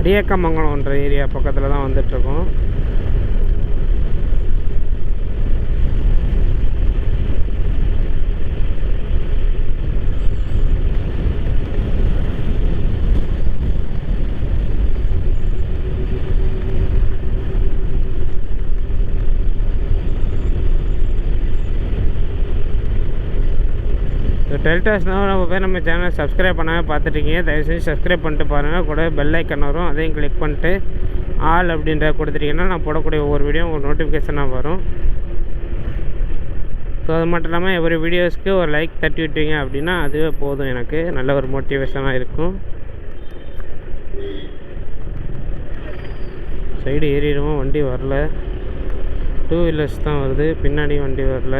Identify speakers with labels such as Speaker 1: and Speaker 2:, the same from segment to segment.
Speaker 1: அடியக்கமங்கலம்ன்ற area பக்கத்தில் தான் வந்துட்டுருக்கோம். டெல்டாஸ்னால் நம்ம பேர் நம்ம சேனலை சப்ஸ்கிரைப் பண்ணாமல் பார்த்துட்டீங்க. தயவுசெய்து சப்ஸ்கிரைப் பண்ணிட்டு பாருங்கள் கூட பெல் ஐக்கன் வரும். அதையும் கிளிக் பண்ணிட்டு ஆல் அப்படின்ற கொடுத்துட்டீங்கன்னா நான் போடக்கூடிய ஒவ்வொரு வீடியோ ஒரு நோட்டிஃபிகேஷனாக வரும். ஸோ அது மட்டும் இல்லாமல் எவ்வொரு வீடியோஸ்க்கு ஒரு லைக் தட்டி விட்டீங்க அப்படின்னா அதுவே போதும் எனக்கு. நல்ல ஒரு மோட்டிவேஷனாக இருக்கும். சைடு ஏறிடுவோம். வண்டி வரல. டூ வீலர்ஸ் தான் வருது. பின்னாடி வண்டி வரல.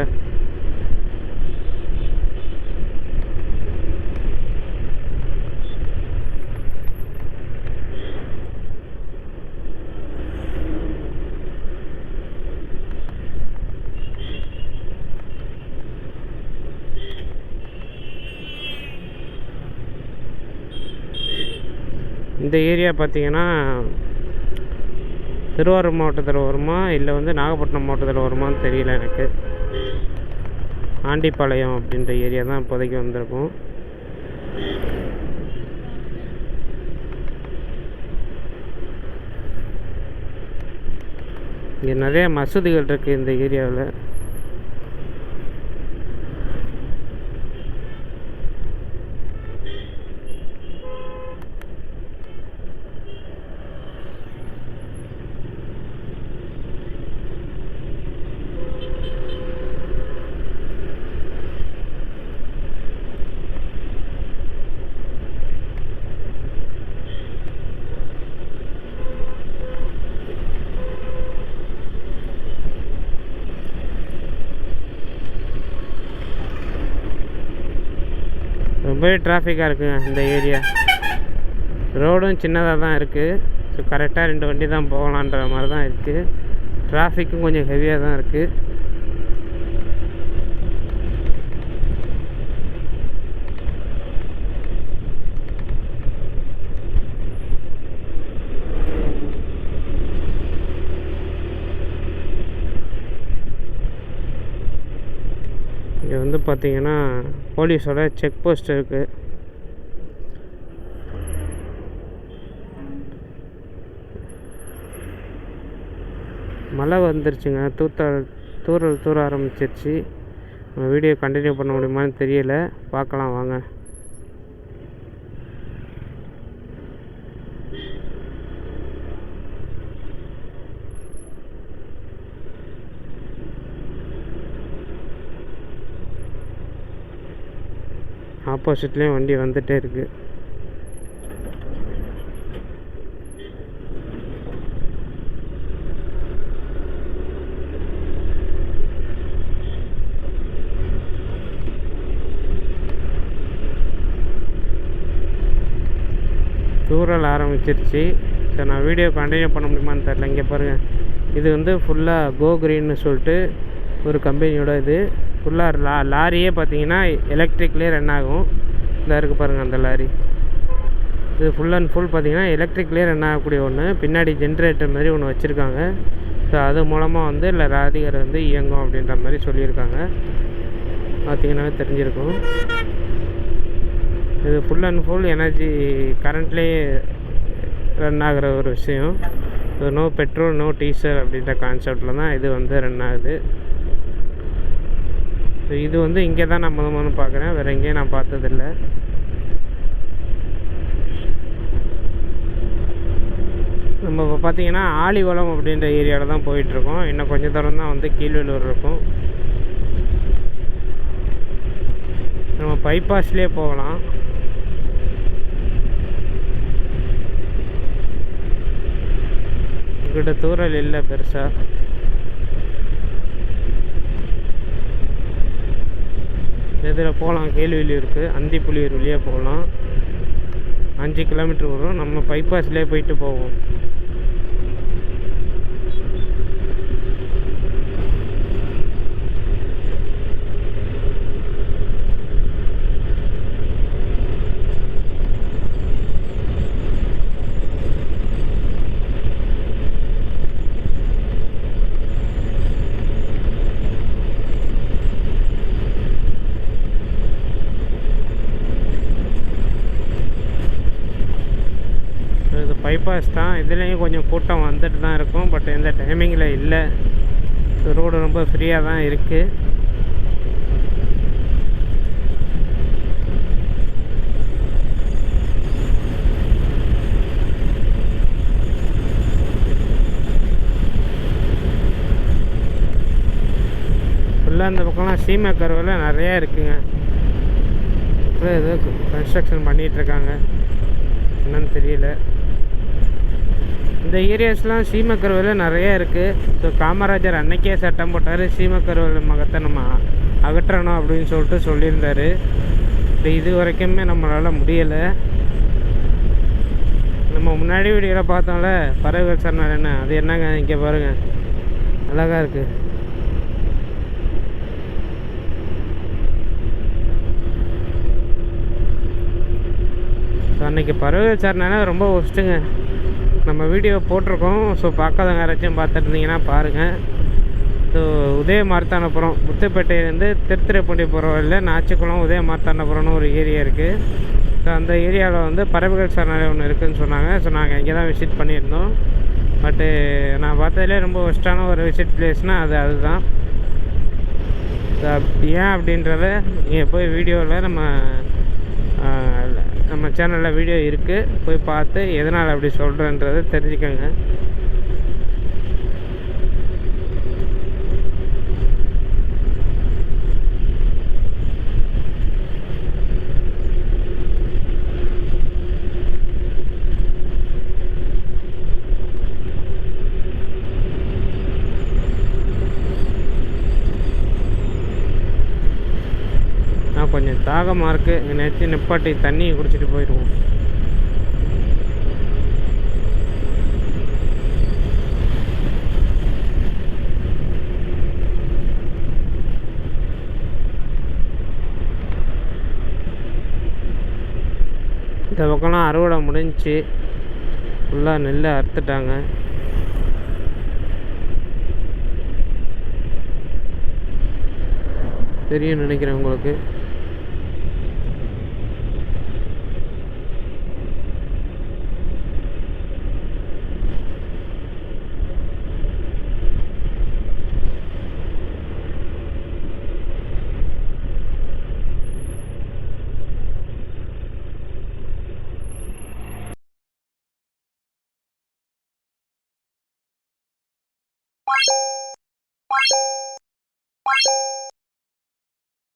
Speaker 1: இந்த ஏரியா பார்த்தீங்கன்னா திருவாரூர் மாவட்டத்தில் வருமா? இல்லை வந்து நாகப்பட்டினம் மாவட்டத்தில் வருமான்னு தெரியல எனக்கு. ஆண்டிப்பாளையம் அப்படின்ற ஏரியா தான் இப்போதைக்கு வந்திருக்கும். இங்கே நிறைய மசூதிகள் இருக்குது இந்த ஏரியாவில். ரொம்பவே டிராஃபிக்காக இருக்குங்க இந்த ஏரியா ரோடும் சின்னதாக தான் இருக்குது ஸோ கரெக்டாக ரெண்டு வண்டி தான் போகலான்ற மாதிரி தான் இருக்குது டிராஃபிக்கும் கொஞ்சம் ஹெவியாக தான் இருக்குது இங்கே வந்து பார்த்தீங்கன்னா போலீஸோட செக் போஸ்ட் இருக்குது மழை வந்துருச்சுங்க. தூத்த தூரல் தூர ஆரம்பிச்சிருச்சு. வீடியோ கண்டினியூ பண்ண முடியுமான்னு தெரியல. பார்க்கலாம் வாங்க. ஆப்போசிட்லேயும் வண்டி வந்துகிட்டே இருக்குது தூரல் ஆரம்பிச்சிருச்சு. ஸோ நான் வீடியோ கண்டினியூ பண்ண முடியுமான்னு தெரில இங்கே பாருங்கள் இது வந்து ஃபுல்லாக கோ க்ரீன்னு சொல்லிட்டு ஒரு கம்பெனியோட இது. ஃபுல்லாக லா லாரியே பார்த்தீங்கன்னா எலக்ட்ரிக்லேயே ரன் ஆகும். இந்த இருக்குது பாருங்கள் அந்த லாரி. இது ஃபுல் அண்ட் ஃபுல் பார்த்தீங்கன்னா எலக்ட்ரிக்லேயே ரன் ஆகக்கூடிய ஒன்று பின்னாடி ஜென்ரேட்டர் மாதிரி ஒன்று வச்சுருக்காங்க. ஸோ அது மூலமாக வந்து இல்லை ராதிகர் வந்து இயங்கும் அப்படின்ற மாதிரி சொல்லியிருக்காங்க. பார்த்தீங்கன்னாவே தெரிஞ்சிருக்கும். இது ஃபுல் அண்ட் ஃபுல் எனர்ஜி கரண்ட்லேயே ரன் ஆகிற ஒரு விஷயம். இது நோ பெட்ரோல் நோ டீசல் அப்படின்ற கான்செப்டில் தான் இது வந்து ரன் ஆகுது. ஸோ இது வந்து இங்கே தான் நான் முத முதல்ல பார்க்குறேன். வேறு எங்கேயும் நான் பார்த்ததில்ல. நம்ம இப்போ பார்த்தீங்கன்னா ஆலிவளம் அப்படின்ற ஏரியாவில் தான் போயிட்டுருக்கோம். இன்னும் கொஞ்சம் தூரம் தான் வந்து கீழ்வெளூர் இருக்கும். நம்ம பைபாஸ்லேயே போகலாம். இங்கிட்ட தூரல் இல்லை பெருசாக இதில் போகலாம். கேள்வியூருக்கு அந்திப்புலியூர் வழியாக போகலாம். அஞ்சு கிலோமீட்டர் வரும். நம்ம பைபாஸ்லேயே போயிட்டு போவோம். பைபாஸ் தான். இதுலேயும் கொஞ்சம் கூட்டம் வந்துட்டு தான் இருக்கும். பட் எந்த டைமிங்கில் இல்லை. ரோடு ரொம்ப ஃப்ரீயாக தான் இருக்குது ஃபுல்லாக இந்த பக்கம்லாம் சீமை கருவெல்லாம் நிறையா இருக்குங்க. ஏதோ கன்ஸ்ட்ரக்ஷன் பண்ணிகிட்ருக்காங்க என்னன்னு தெரியல. இந்த ஏரியாஸ்லாம் சீமக்கருவில் நிறைய இருக்குது ஸோ காமராஜர் அன்னைக்கே சட்டம் போட்டார் சீமக்கருவில் மகத்தை நம்ம அகற்றணும் அப்படின்னு சொல்லிட்டு சொல்லியிருந்தாரு. இப்போ இது வரைக்குமே நம்மளால் முடியலை. நம்ம முன்னாடி வீடியோவில் பார்த்தோம்ல பறவைகள் சரணாலயன்னு அது என்னங்க? இங்கே பாருங்கள் அழகாக இருக்குது ஸோ அன்றைக்கி பறவைகள் சரணாலயம் ரொம்ப ஒஸ்ட்டுங்க நம்ம வீடியோ போட்டிருக்கோம். ஸோ பார்க்காதவங்க யாராச்சும் பார்த்துருந்தீங்கன்னா பாருங்கள் ஸோ உதய மார்த்தானபுரம் முத்துப்பேட்டையிலேருந்து திருத்துறைப்பூண்டி போகிற வழியில் நாச்சிக்குளம் உதய மார்த்தானபுரம்னு ஒரு ஏரியா இருக்குது ஸோ அந்த ஏரியாவில் வந்து பறவைகள் சரணாலயம் ஒன்று இருக்குதுன்னு சொன்னாங்க. ஸோ நாங்கள் இங்கே தான் விசிட் பண்ணியிருந்தோம். பட்டு நான் பார்த்ததுலே ரொம்ப ஒஸ்ட்டான ஒரு விசிட் பிளேஸ்னால் அது அதுதான். ஸோ ஏன் அப்படின்றத நீங்கள் போய் வீடியோவில் நம்ம நம்ம சேனலில் வீடியோ இருக்குது போய் பார்த்து எதனால் அப்படி சொல்கிறேன்றதை தெரிஞ்சுக்கோங்க நான் கொஞ்சம் தாகமாக இருக்குது எங்கேயாச்சும் நிப்பாட்டி தண்ணியை குடிச்சிட்டு போயிடுவோம். இந்த பக்கம்லாம் அறுவடை முடிஞ்சுச்சு ஃபுல்லாக நெல் அறுத்துட்டாங்க. தெரியும் நினைக்கிறேன் உங்களுக்கு.